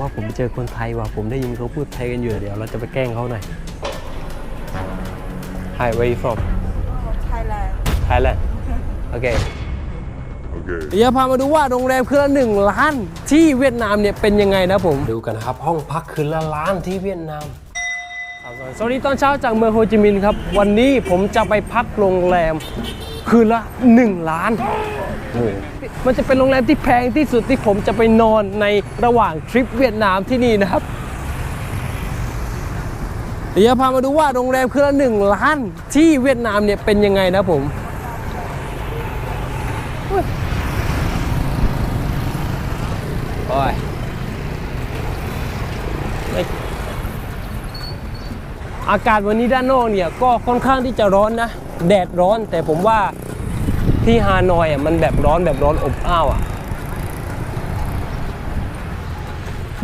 ว่าผมเจอคนไทยว่ะผมได้ยินเขาพูดไทยกันอยู่เดี๋ยวเราจะไปแกล้งเขาหน่อย Hi where you from Thailand Thailand โอเค Okay. เดี๋ยวพามาดูว่าโรงแรมคืนละหนึ่งล้านที่เวียดนามเนี่ยเป็นยังไงนะผม ดูกันนะครับ ห้องพักคืนละล้านที่เวียดนาม สวัสดีตอนเช้าจากเมืองโฮจิมินห์ครับ วันนี้ผมจะไปพักโรงแรม คืนละ 1 ล้านโอ้โหมันจะเป็นโรงแรมที่แพงที่สุดที่ผมจะไปนอนในระหว่างทริปเวียดนามที่นี่นะครับ เดี๋ยวพามาดูว่าโรงแรมคืนละ 1 ล้านที่เวียดนามเนี่ยเป็นยังไงนะผมโอ้ยไม่อากาศวันนี้ด้านนอกเนี่ยก็ค่อนข้างที่จะร้อนนะ แดดร้อนแต่ผมว่าที่ฮานอยอะมันแบบร้อนแบบร้อนอบอ้าวอะ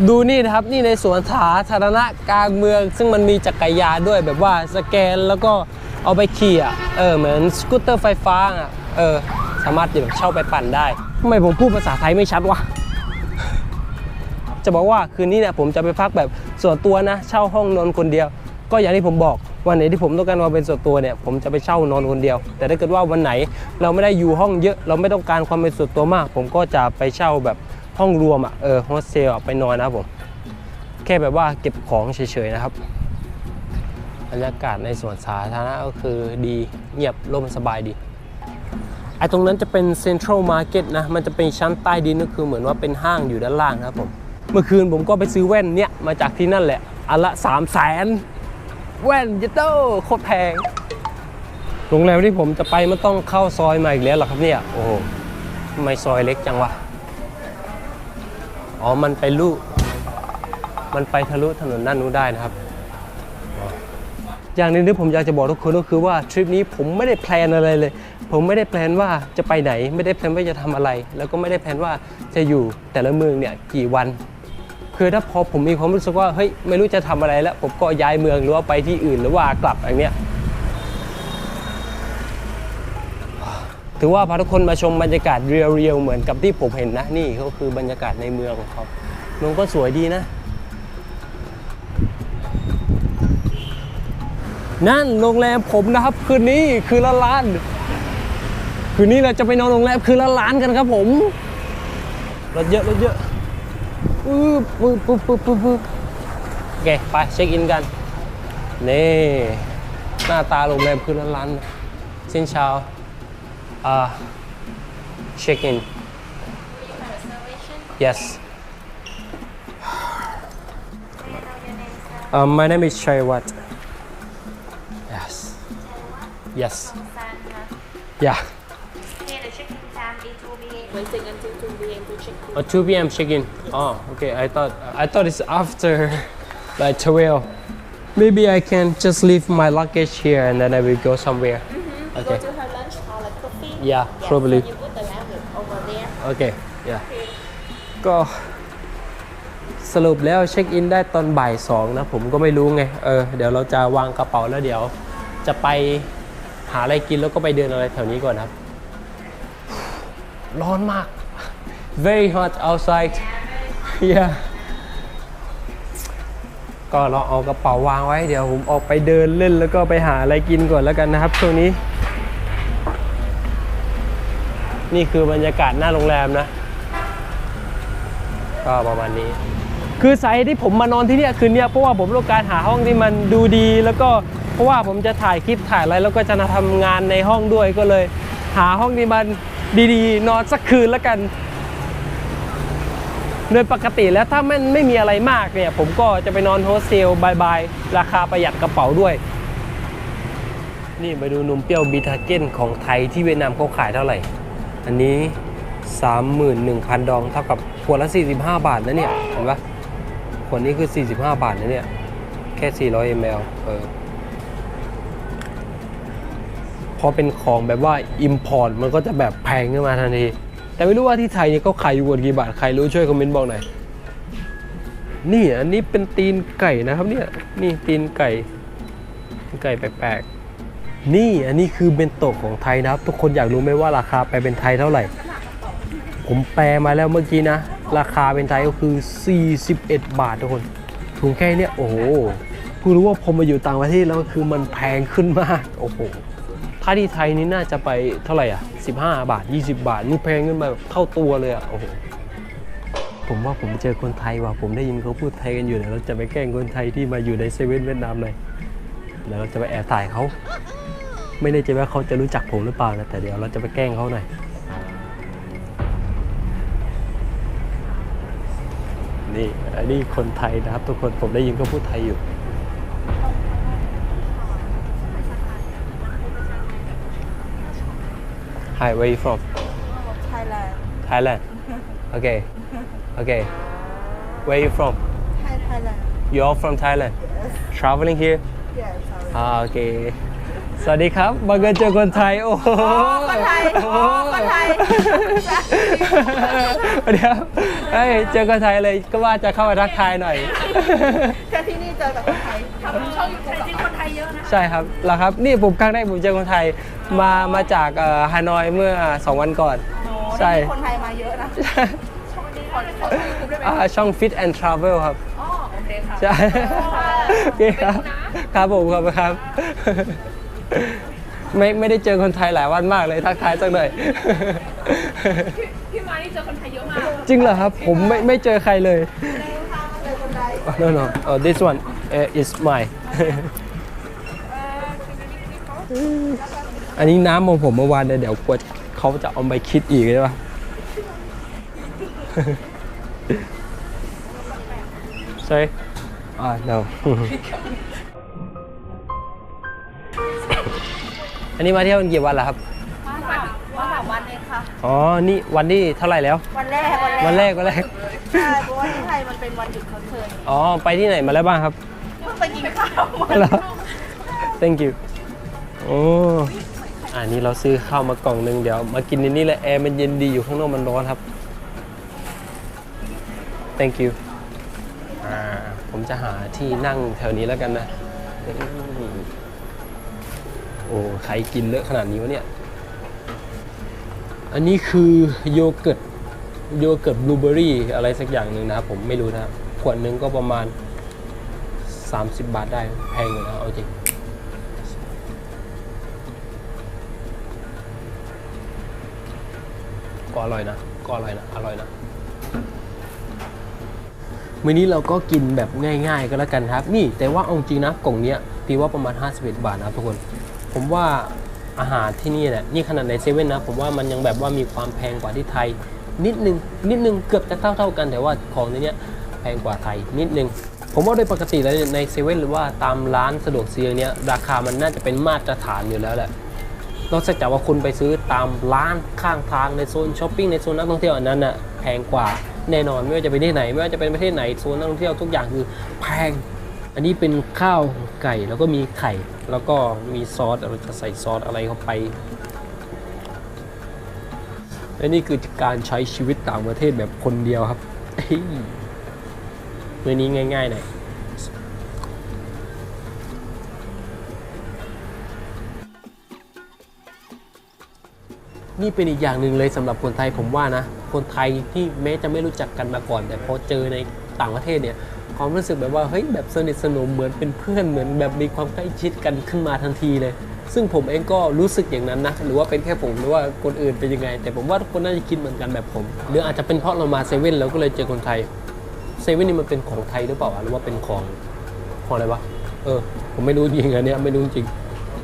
ดูนี่นะครับนี่ในสวนสาธารณะกลางเมือง ซึ่งมันมีจักรยานด้วยแบบว่าสแกนแล้วก็เอาไปขี่อะเออเหมือนสกูตเตอร์ไฟฟ้าอะเออสามารถแบบเช่าไปปั่นได้ทำไมผมพูดภาษาไทยไม่ชัดวะจะบอกว่าคืนนี้เนี่ยผมจะไปพักแบบส่วนตัวนะ เช่าห้องนอนคนเดียว ก็อย่างที่ผมบอก วันไหนที่ผมต้องการนอนเป็นส่วนตัวเนี่ยผมจะไปเช่านอนคนเดียว แต่ถ้าเกิดว่าวันไหนเราไม่ได้อยู่ห้องเยอะ เราไม่ต้องการความเป็นส่วนตัวมาก ผมก็จะไปเช่าแบบห้องรวมอะเออโฮสเทลไปนอนนะครับผมแค่แบบว่าเก็บของเฉยๆนะครับบรรยากาศในสวนสาธารณะก็คือดีเงียบร่มสบายดีไอ้ตรงนั้นจะเป็นเซ็นทรัลมาร์เก็ตนะมันจะเป็นชั้นใต้ดินก็คือเหมือนว่าเป็นห้างอยู่ด้านล่างนะครับผม เมื่อคืนผมก็ไปซื้อแว่นเนี่ยมาจากที่นั่นแหละอันละ3 0 0แสน แว่นยตโต้โคตรแพง โรงแรมที่ผมจะไปมันต้องเข้าซอยมาอีกแล้วหรอครับเนี่ย โอ้โหทำไมซอยเล็กจังวะ อ๋อ มันไปลุมันไปทะลุถนนด้านนู้นได้นะครับ อย่างนึงที่ผมอยากจะบอกทุกคนก็คือว่าทริปนี้ผมไม่ได้แพลนอะไรเลย ผมไม่ได้แพลนว่าจะไปไหน ไม่ได้แพลนว่าจะทำอะไร แล้วก็ไม่ได้แพลนว่าจะอยู่แต่ละเมืองเนี่ยกี่วัน คือถ้าพอผมมีความรู้สึกว่าเฮ้ยไม่รู้จะทำอะไรแล้ว ผมก็ย้ายเมืองหรือว่าไปที่อื่นหรือว่ากลับอย่างเนี้ยถือว่าพาทุกคนมาชมบรรยากาศเรียวๆเหมือนกับที่ผมเห็นนะนี่ก็คือบรรยากาศในเมืองของเขาเมืองก็สวยดีนะ นั่นโรงแรมผมนะครับคืนนี้คืนละล้านคืนนี้เราจะไปนอนโรงแรมคืนละล้านกันครับผมรถเยอะรถเยอะ ปึ๊บปึ๊บปึ๊บปึ๊บปึ๊บปึ๊บโอเค ไปเช็คอินกัน นี่ หน้าตาโรงแรมคืนละล้านสินเชาวอ่าเช็คอิน yes um, my name is Chaywat yes yes yeah Waiting until 2 p.m. to check in. Oh, 2 p.m. check-in. Oh, okay. I thought I thought it's after like 12. Maybe I can just leave my luggage here and then I will go somewhere. Go Okay. to her lunch or like coffee. Yeah, Yes, probably. So you put the lamp over there. Okay. Yeah. ก็สรุปแล้วเช็คอินได้ตอนบ่ายสองนะผมก็ไม่รู้ไง เออเดี๋ยวเราจะวางกระเป๋าแล้วเดี๋ยว จะไปหาอะไรกินแล้วก็ไปเดินอะไรแถวนี้ก่อนครับ ร้อนมาก very hot outside yeah ก็เราเอากระเป๋าวางไว้เดี๋ยวผมออกไปเดินเล่นแล้วก็ไปหาอะไรกินก่อนแล้วกันนะครับช่วงนี้ นี่คือบรรยากาศหน้าโรงแรมนะ ก็ประมาณนี้ คือสาเหตุที่ผมมานอนที่นี่คืนเนี้ยเพราะว่าผมต้องการหาห้องที่มันดูดีแล้วก็เพราะว่าผมจะถ่ายคลิปถ่ายอะไรแล้วก็จะมาทำงานในห้องด้วยก็เลย หาห้องที่มัน ดีๆ นอนสักคืนแล้วกัน โดยปกติแล้วถ้ามันไม่มีอะไรมากเนี่ย ผมก็จะไปนอนโฮสเทลบายๆ ราคาประหยัดกระเป๋าด้วย นี่มาดูนมเปรี้ยวบีทาเจนของไทยที่เวียดนามเขาขายเท่าไหร่ อันนี้ 31,000 ดองเท่ากับขวดละ 45 บาทนะเนี่ย เห็นปะขวดนี้คือ 45 บาทนะเนี่ย แค่ 400 ml เออ พ อเป็นของแบบว่า Import มันก็จะแบบแพงขึ้นมาทันทีแต่ไม่รู้ว่าที่ไทยเนี่ยเขาขายอยู่ขวดกี่บาทใครรู้ช่วยคอมเมนต์บอกหน่อยนี่อันนี้เป็นตีนไก่นะครับเนี่ยนี่ตีนไก่ไก่แปลกๆนี่อันนี้คือเบนโตะของไทยนะครับ ทุกคนอยากรู้ไหมว่าราคาไปเป็นไทยเท่าไหร่ ผมแปลมาแล้วเมื่อกี้นะ ราคาเป็นไทยก็คือ 41 บาททุกคนถุงแค่เนี้ยโอ้โหเพิ่งรู้ว่าพอมาอยู่ต่างประเทศแล้วคือมันแพงขึ้นมากโอ้โห ถ้าที่ไทยนี่น่าจะไปเท่าไหร่อะ 15 บาท 20 บาท นี่แพงขึ้นมาแบบเท่าตัวเลยอะ โอ้โห ผมว่าผมเจอคนไทยว่ะ ผมได้ยินเขาพูดไทยกันอยู่เดี๋ยวเราจะไปแกล้งคนไทยที่มาอยู่ในเซเว่นเวียดนามหน่อยเดี๋ยวเราจะไปแอบถ่ายเขา ไม่แน่ใจว่าเขาจะรู้จักผมหรือเปล่านะ แต่เดี๋ยวเราจะไปแกล้งเขาหน่อย นี่อันนี้คนไทยนะครับทุกคน ผมได้ยินเขาพูดไทยอยู่ Hi where you from Thailand Thailand Okay Okay Where you from Thai Thailand You all from Thailand Traveling here yes sorry อ่าโอเคสวัสดีครับบังเกิดเจอคนไทย โอ้โหคนไทยอ๋อคนไทยเดี๋ยวเฮ้ยเจอคนไทยเลยก็ว่าจะเข้ามาทักทายหน่อยแค่ที่ ใช่ครับแล้วครับนี่ผมครั้งแรกผมเจอคนไทยมามาจากเอ่อฮานอยเมื่อ 2 วันก่อน ใช่ คนไทยมาเยอะนะช่องนี้ขอขอช่องยูทูบได้ไหมอ่าช่อง Fit and Travel ครับ อ๋อโอเคค่ะ ใช่โอเคครับครับผมครับครับ ไม่ไม่ได้เจอคนไทยหลายวันมากเลยทักทายสักหน่อยพี่มานี่เจอคนไทยเยอะมาก จริงเหรอครับ ผมไม่ไม่เจอใครเลยเจอคนไทย no no oh this one uh, is mine อันนี้น้ำของผมเมื่อวานเนี่ยเดี๋ยวกลัวเขาจะเอาไปคิดอีกใช่ปะ sorry ah no อันนี้มาเที่ยวกันกี่วันแล้วครับมาสามมาสามวันเองค่ะ อ๋อ นี่วันที่เท่าไหร่แล้ววันแรกวันแรก วันแรก วันแรกใช่เพราะว่าที่ไทยมันเป็นวันหยุดคอนเสิร์ตอ๋อ ไปที่ไหนมาแล้วบ้างครับ เพิ่งไปกินข้าวมาเหรอ thank you โอ้อันนี้เราซื้อข้าวมากล่องหนึ่งเดี๋ยว มากินในนี้แหละแอร์มันเย็นดีอยู่ข้างนอกมันร้อนครับ thank you อ่าผมจะหาที่นั่งแถวนี้แล้วกันนะ โอ้ใครกินเลอะขนาดนี้วะเนี่ย อันนี้คือโยเกิร์ตโยเกิร์ตบลูเบอรี่อะไรสักอย่างหนึ่งนะครับผมไม่รู้นะครับขวดหนึ่งก็ประมาณ 30 บาทได้แพงอยู่นะเอาจริง ก็อร่อยนะก็อร่อยนะอร่อยนะมื้อนี้เราก็กินแบบง่าย ๆ ก็แล้วกันครับ นี่แต่ว่าเอาจริงนะกล่องเนี้ยตีว่าประมาณ 51 บาทนะครับทุกคน ผมว่าอาหารที่นี่แหละนี่ขนาดในเซเว่นนะ ผมว่ามันยังแบบว่ามีความแพงกว่าที่ไทย นิดนึงนิดนึงเกือบจะเท่าเท่ากันแต่ว่าของในเนี้ยแพงกว่าไทยนิดนึงผมว่าโดยปกติแล้วในเซเว่นหรือว่าตามร้านสะดวกซื้อเนี้ยราคามันน่าจะเป็นมาตรฐานอยู่แล้วแหละ นอกจากว่าคุณไปซื้อตามร้านข้างทางในโซนช้อปปิ้งในโซนนักท่องเที่ยวอันนั้นน่ะแพงกว่าแน่นอนไม่ว่าจะไปที่ไหน ไม่ว่าจะเป็นประเทศไหนโซนนักท่องเที่ยวทุกอย่างคือแพง อันนี้เป็นข้าวไก่แล้วก็มีไข่ แล้วก็มีซอสเราจะใส่ซอสอะไรเข้าไปและนี่คือการใช้ชีวิตต่างประเทศแบบคนเดียวครับเฮ้ยมื่อนี้ง่ายๆหน่อย นี่เป็นอีกอย่างหนึ่งเลยสำหรับคนไทยผมว่านะ คนไทยที่แม้จะไม่รู้จักกันมาก่อน แต่พอเจอในต่างประเทศเนี่ยความรู้สึกแบบว่าเฮ้ยแบบสนิทสนมเหมือนเป็นเพื่อนเหมือนแบบมีความใกล้ชิดกันขึ้นมาทันทีเลย ซึ่งผมเองก็รู้สึกอย่างนั้นนะหรือว่าเป็นแค่ผมหรือว่าคนอื่นเป็นยังไง แต่ผมว่าทุกคนน่าจะคิดเหมือนกันแบบผมหรืออาจจะเป็นเพราะเรามาเซเว่นแล้วก็เลยเจอคนไทยเซเว่นนี่มันเป็นของไทยหรือเปล่าหรือว่าเป็นของของอะไรวะเออ ผมไม่รู้จริงอันเนี้ยไม่รู้จริง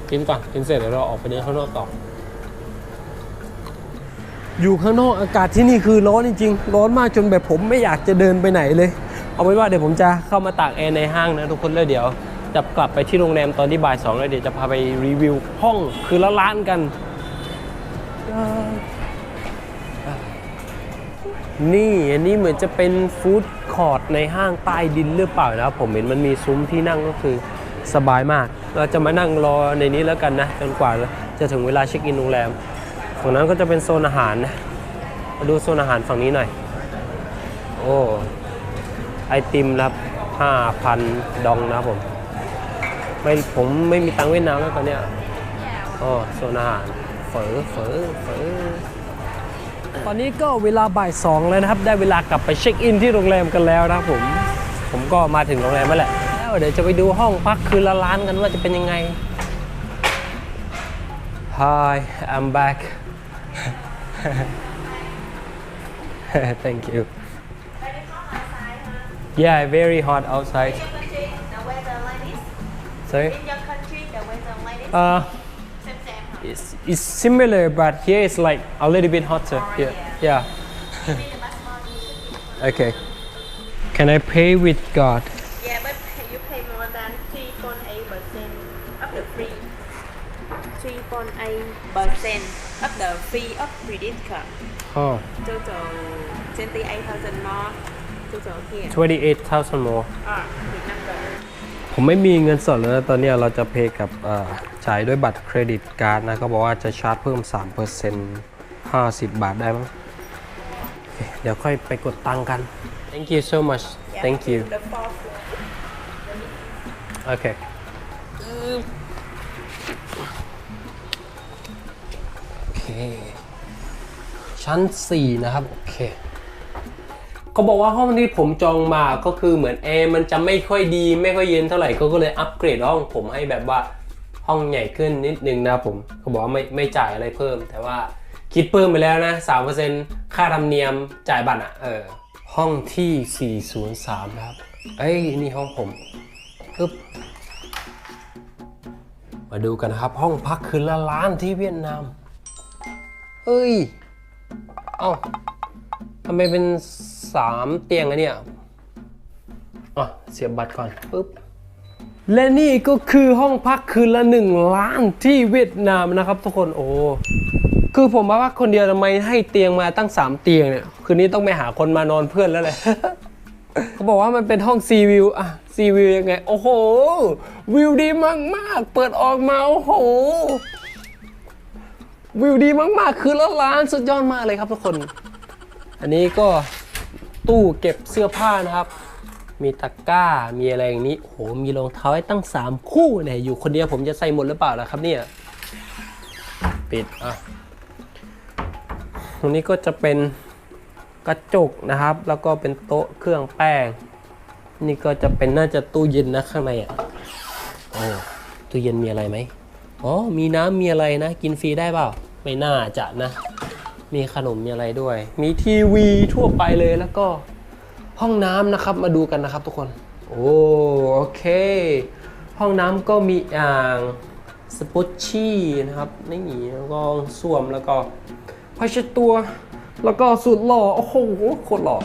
กินก่อนกินเสร็จเดี๋ยวเราออกไปเดินข้างนอกต่อ อยู่ข้างนอกอากาศที่นี่คือร้อนจริงๆ ร้อนมากจนแบบผมไม่อยากจะเดินไปไหนเลย เอาไว้ว่าเดี๋ยวผมจะเข้ามาตากแอร์ในห้างนะทุกคนแล้วเดี๋ยวจะกลับไปที่โรงแรมตอนที่บ่ายสองแล้วเดี๋ยวจะพาไปรีวิวห้องคือละล้านกัน นี่อันนี้เหมือนจะเป็นฟู้ดคอร์ทในห้างใต้ดินหรือเปล่านะผมเห็นมันมีซุ้มที่นั่งก็คือสบายมาก เราจะมานั่งรอในนี้แล้วกันนะจนกว่าจะถึงเวลาเช็คอินโรงแรม ฝั่งนั้นก็จะเป็นโซนอาหารนะมาดูโซนอาหารฝั่งนี้หน่อย โอ้ไอติมครับ5,000ดองนะผมไม่ผมไม่มีตังเวียดนามแล้วตอนเนี้ยอ๋อโซนอาหารเฝอเฝอเฝอตอนนี้ก็เวลาบ่ายสองแล้วนะครับ ได้เวลากลับไปเช็คอินที่โรงแรมกันแล้วนะครับผม ผมก็มาถึงโรงแรมแล้วแหละแล้วเดี๋ยวจะไปดูห้องพักคืนละล้านกันว่าจะเป็นยังไง Hi I'm back Thank you Yeah very hot outside country, the weather like this. Sorry In your country, the weather like this. uh, Same, same. huh? it's, it's similar but here it's like a little bit hotter yeah yeah Maybe the much more easy. okay can I pay with card Yeah, but you pay more than 3.8 percent of the fee. 3.8 percent of the fee of credit card. oh Total 28,000 more. Total here. 28,000 more Ah, the number. ผมไม่มีเงินสดแล้วนะตอนเนี้ยเราจะเพย์กับเอ่อจ่ายด้วยบัตรเครดิตการ์ดนะเขาบอกว่าจะชาร์จเพิ่ม 3% 50 บาทได้มั้งโอเคเดี๋ยวค่อยไปกดตังค์กัน thank you so much Yeah, thank you The fourth floor. โอเค ชั้น 4 นะครับ โอเคเขาบอกว่าห้องที่ผมจองมาก็คือเหมือนแอร์มันจะไม่ค่อยดีไม่ค่อยเย็นเท่าไหร่เขาก็เลยอัปเกรดห้องผมให้แบบว่าห้องใหญ่ขึ้นนิดนึงนะผมเขาบอกว่าไม่ไม่จ่ายอะไรเพิ่ม แต่ว่าคิดเพิ่มไปแล้วนะ3%ค่าธรรมเนียมจ่ายบัตรอะเออห้องที่ 403นะครับ เอ้ย นี่ห้องผมปึ๊บ มาดูกันนะครับ ห้องพักคืนละล้านที่เวียดนามเฮ้ย เอ้าทำไมเป็นสามเตียงอะเนี่ยอะเสียบบัตรก่อนปุ๊บและนี่ก็คือห้องพักคืนละหนึ่งล้านที่เวียดนามนะครับ ทุกคนโอ้คือผมมาพักคนเดียวทำไมให้เตียงมาตั้ง3เตียงเนี่ย คืนนี้ต้องไปหาคนมานอนเพื่อนแล้วแหละเขาบอกว่ามันเป็นห้องซีวิวอะ ซีวิวยังไง โอ้โห วิวดีมากๆ เปิดออกมา โอ้โห วิวดีมากๆ คือละล้านสุดยอดมากเลยครับทุกคน อันนี้ก็ตู้เก็บเสื้อผ้านะครับ มีตะกร้า มีอะไรอย่างนี้ โอ้โห มีรองเท้าให้ตั้ง 3 คู่เนี่ยอยู่คนเดียวผมจะใส่หมดหรือเปล่าล่ะครับเนี่ย ปิดอะ ตรงนี้ก็จะเป็นกระจกนะครับ แล้วก็เป็นโต๊ะเครื่องแป้ง นี่ก็จะเป็นน่าจะตู้เย็นนะข้างในอะโอ้ตู้เย็นมีอะไรไหมอ๋อมีน้ำมีอะไรนะ กินฟรีได้เปล่า ไม่น่าจะนะ มีขนมมีอะไรด้วย มีทีวีทั่วไปเลยแล้วก็ห้องน้ำนะครับมาดูกันนะครับทุกคน โอ้โอเค ห้องน้ำก็มีอ่างสปอตชี่นะครับนี่แล้วก็ส้วมแล้วก็ผ้าเช็ดตัว แล้วก็สุดหล่อโอ้โหโคตรหล่อ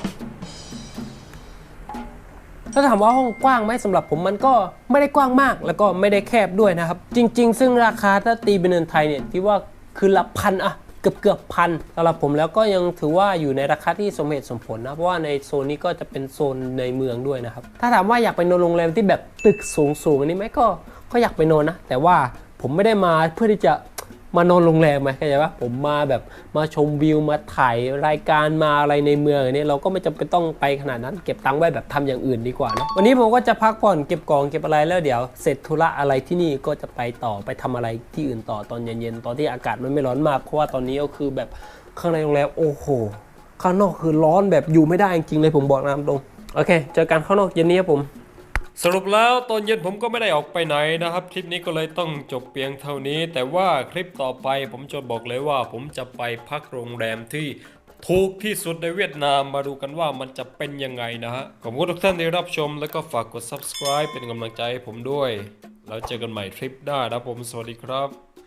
ถ้าถามว่าห้องกว้างไหมสำหรับผมมันก็ไม่ได้กว้างมาก แล้วก็ไม่ได้แคบด้วยนะครับ จริง ๆ ซึ่งราคาถ้าตีเป็นเงินไทยเนี่ยที่ว่าคือละพันอะเกือบเกือบพันสำหรับผมแล้วก็ยังถือว่าอยู่ในราคาที่สมเหตุสมผลนะเพราะว่าในโซนนี้ก็จะเป็นโซนในเมืองด้วยนะครับถ้าถามว่าอยากไปนอนโรงแรมที่แบบตึกสูงสูงๆอันนี้ไหมก็ก็อยากไปนอนนะแต่ว่าผมไม่ได้มาเพื่อที่จะ มานอนโรงแรมไหมเข้าใจปะผมมาแบบมาชมวิวมาถ่ายรายการมาอะไรในเมืองอย่างนี้เราก็ไม่จำเป็นต้องไปขนาดนั้นเก็บตังค์ไว้แบบทำอย่างอื่นดีกว่านะวันนี้ผมก็จะพักผ่อนเก็บกองเก็บอะไรแล้วเดี๋ยว เสร็จธุระอะไรที่นี่ก็จะไปต่อไปทำอะไรที่อื่นต่อตอนเย็นๆตอนที่อากาศมันไม่ร้อนมากเพราะว่าตอนนี้ก็คือแบบข้างในโรงแรมโอ้โหข้างนอกคือร้อนแบบอยู่ไม่ได้จริงๆเลยผมบอกนะตรงโอเคเจอกันข้างนอกเย็นนี้ครับผม สรุปแล้วตอนเย็นผมก็ไม่ได้ออกไปไหนนะครับ คลิปนี้ก็เลยต้องจบเพียงเท่านี้ แต่ว่าคลิปต่อไปผมจะบอกเลยว่า ผมจะไปพักโรงแรมที่ถูกที่สุดในเวียดนามมาดูกันว่ามันจะเป็นยังไงนะฮะขอบคุณทุกท่านที่รับชม แล้วก็ฝากกด subscribe เป็นกำลังใจให้ผมด้วย แล้วเจอกันใหม่คลิปหน้านะครับผมสวัสดีครับ